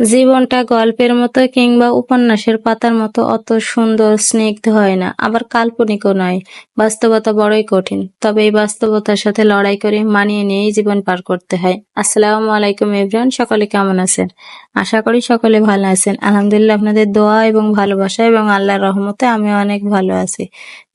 জীবনটা গল্পের মতো কিংবা উপন্যাসের পাতার মতো অত সুন্দর, স্নিগ্ধ হয় না, আবার কাল্পনিকও নয়। বাস্তবতা বড়ই কঠিন, তবে এই বাস্তবতার সাথে লড়াই করে মানিয়ে নিয়েই জীবন পার করতে হয়। আসসালামু আলাইকুম এভরিওয়ান, সকলে কেমন আছেন? আশা করি সকলে ভালো আছেন। আলহামদুলিল্লাহ, আপনাদের দোয়া এবং ভালোবাসা এবং আল্লাহর রহমতে আমি অনেক ভালো আছি।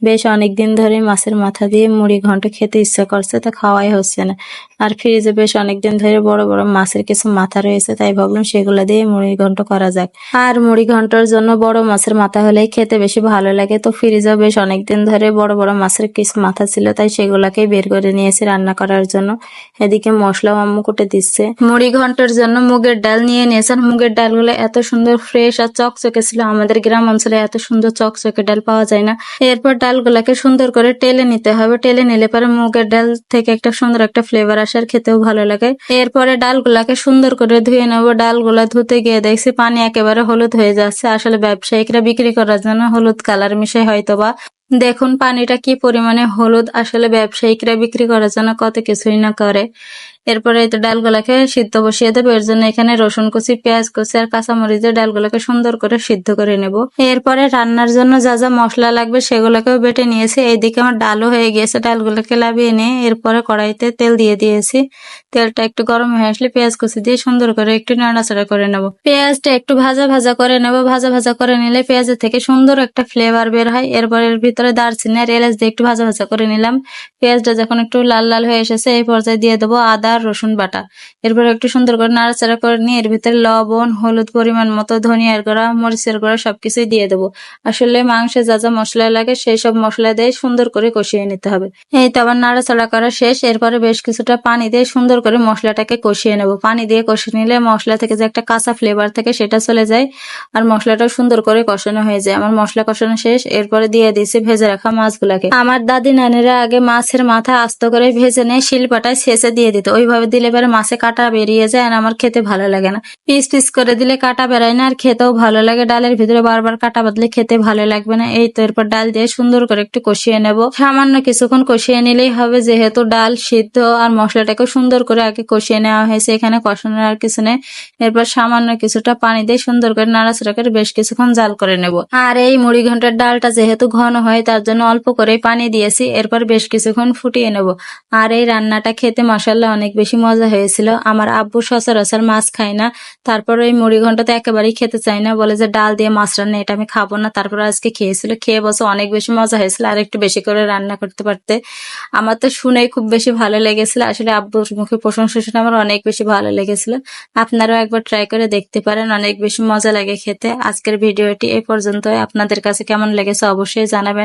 বেশ অনেকদিন ধরে মাছের মাথা দিয়ে মুড়ি ঘন্ট খেতে ইচ্ছা করছে, তা খাওয়াই হচ্ছে না। আর ফ্রিজে বেশ অনেকদিন ধরে বড় বড় মাছের কিছু মাথা রয়েছে, তাই ভাবলাম সেগুলো দিয়ে মুড়ি ঘন্ট করা যাক। আর মুড়ি ঘন্টর জন্য বড় মাছের মাথা হলেই খেতে বেশি ভালো লাগে। তো ফ্রিজেও বেশ অনেকদিন ধরে বড় বড় মাছের কিছু মাথা ছিল, তাই সেগুলাকে বের করে নিয়েছি রান্না করার জন্য। এদিকে মশলাও আম্মু কুটে দিচ্ছে। মুড়ি ঘন্টর জন্য মুগের ডাল নিয়ে নিয়েছেন মুগের ডালগুলো এত সুন্দর ফ্রেশ আর চকচকে ছিল। আমাদের গ্রাম অঞ্চলে এত সুন্দর চকচকে ডাল পাওয়া যায় না। এরপর ডালগুলাকে সুন্দর করে টেলে নিতে হবে। টেলে নিলে পরে মুগের ডাল থেকে একটা সুন্দর একটা ফ্লেভার আসার খেতেও ভালো লাগে। এরপরে ডালগুলাকে সুন্দর করে ধুয়ে নেব। ডালগুলা ধুতে গিয়ে দেখছি পানি একেবারে হলুদ হয়ে যাচ্ছে। আসলে ব্যবসায়িকরা বিক্রি করার জন্য হলুদ কালার মিশে হয়তো বা দেখুন, পানিটা কি পরিমাণে হলুদ? আসলে ব্যবসায়িকরা বিক্রি করার জন্য কত কিছুই না করে। এরপরে এই তো ডালগুলাকে সিদ্ধ বসিয়ে দেবো। এর জন্য এখানে রসুন কুচি, পেঁয়াজ কুচি আর কাঁচামরিচের ডালগুলোকে সুন্দর করে সিদ্ধ করে নেব। এরপরে রান্নার জন্য যা যা মশলা লাগবে সেগুলোকেও বেটে নিয়েছি। এইদিকে আমার ডালও হয়ে গিয়েছে। ডালগুলোকে লাভিয়ে নিয়ে এরপরে কড়াইতে তেল দিয়ে দিয়েছি। তেলটা একটু গরম হয়ে আসলে পেঁয়াজ কুচি দিয়ে সুন্দর করে একটু নাড়াচাড়া করে নেব। পেঁয়াজটা একটু ভাজা ভাজা করে নেব। ভাজা ভাজা করে নিলে পেঁয়াজের থেকে সুন্দর একটা ফ্লেভার বের হয়। এরপর এর ভিতরে দারচিনি এলাচ দিয়ে একটু ভাজা ভাজা করে নিলাম। পেঁয়াজটা যখন একটু লাল লাল হয়ে এসেছে, এই পর্যায়ে দিয়ে দেবো আদা রসুন বাটা। এরপর একটু সুন্দর করে নাড়াচাড়া করে নিয়ে এর ভিতরে লবণ, হলুদ পরিমাণ মতো, ধনিয়ার গুঁড়া, মরিচের গুঁড়া সবকিছুই দিয়ে দেবো। আসলে মাংসে যা যা মশলা লাগে সেই সব মশলা দিয়ে সুন্দর করে কষিয়ে নিতে হবে। এই তো আবার নাড়াচাড়া করা শেষ। এরপরে বেশ কিছুটা পানি দিয়ে সুন্দর করে মশলাটাকে কষিয়ে নেব। পানি দিয়ে কষিয়ে নিলে মশলা থেকে যে একটা কাঁচা ফ্লেভার থাকে সেটা চলে যায়। আর মশলাটাও সুন্দর করে কষানো হয়ে যায়। আমার মশলা কষানো শেষ। এরপরে দিয়ে দিয়েছি ভেজে রাখা মাছগুলাকে। আমার দাদি নানিরা আগে মাছের মাথা আস্ত করে ভেজে নিয়ে শিলপাটায় ছেঁচে দিয়ে দিত। ওইভাবে দিলে পরে মাছে কাটা বেরিয়ে যায় আর আমার খেতে ভালো লাগে না। পিস পিস করে দিলে কাটা বেরায় না আর খেতেও ভালো লাগে। ডালের ভিতরে বারবার কাটা বাদলে খেতে ভালো লাগবে না। এই তো এরপর ডাল দিয়ে সুন্দর করে একটু কষিয়ে নেব। সামান্য কিছুক্ষণ কষিয়ে নিলেই হবে। যেহেতু ডাল সিদ্ধ আর মশলাটাকে সুন্দর করে আগে কষিয়ে নেওয়া হয়েছে, এখানে কষানোর আর কিছু নেই। এরপর সামান্য কিছুটা পানি দিয়ে সুন্দর করে নাড়াচাড়া করে বেশ কিছুক্ষণ জাল করে নেব। আর এই মুড়ি ঘণ্টার ডালটা যেহেতু ঘন হয় তার জন্য অল্প করে পানি দিয়েছি। এরপর বেশ কিছুক্ষণ ফুটিয়ে নেব। আর এই রান্নাটা খেতে মশাল্লা অনেক বেশি মজা হয়েছিল। আমার আব্বু সচরাচর মাছ খায় না। তারপর ওই মুড়ি ঘন্টাতে একেবারেই খেতে চাই না। বলে যে, ডাল দিয়ে মাছ রান্না, এটা আমি খাব না। তারপর আজকে খেয়েছিল। খেয়ে বসে অনেক বেশি মজা হয়েছিল, আর একটু বেশি করে রান্না করতে পারতে। আমার তো শুনেই খুব বেশি ভালো লেগেছিল। আসলে আব্বুর মুখে প্রশংসা শুনে আমার অনেক বেশি ভালো লেগেছিল। আপনারাও একবার ট্রাই করে দেখতে পারেন, অনেক বেশি মজা লাগে খেতে। আজকের ভিডিওটি এই পর্যন্ত আপনাদের কাছে কেমন লেগেছে অবশ্যই জানাবেন।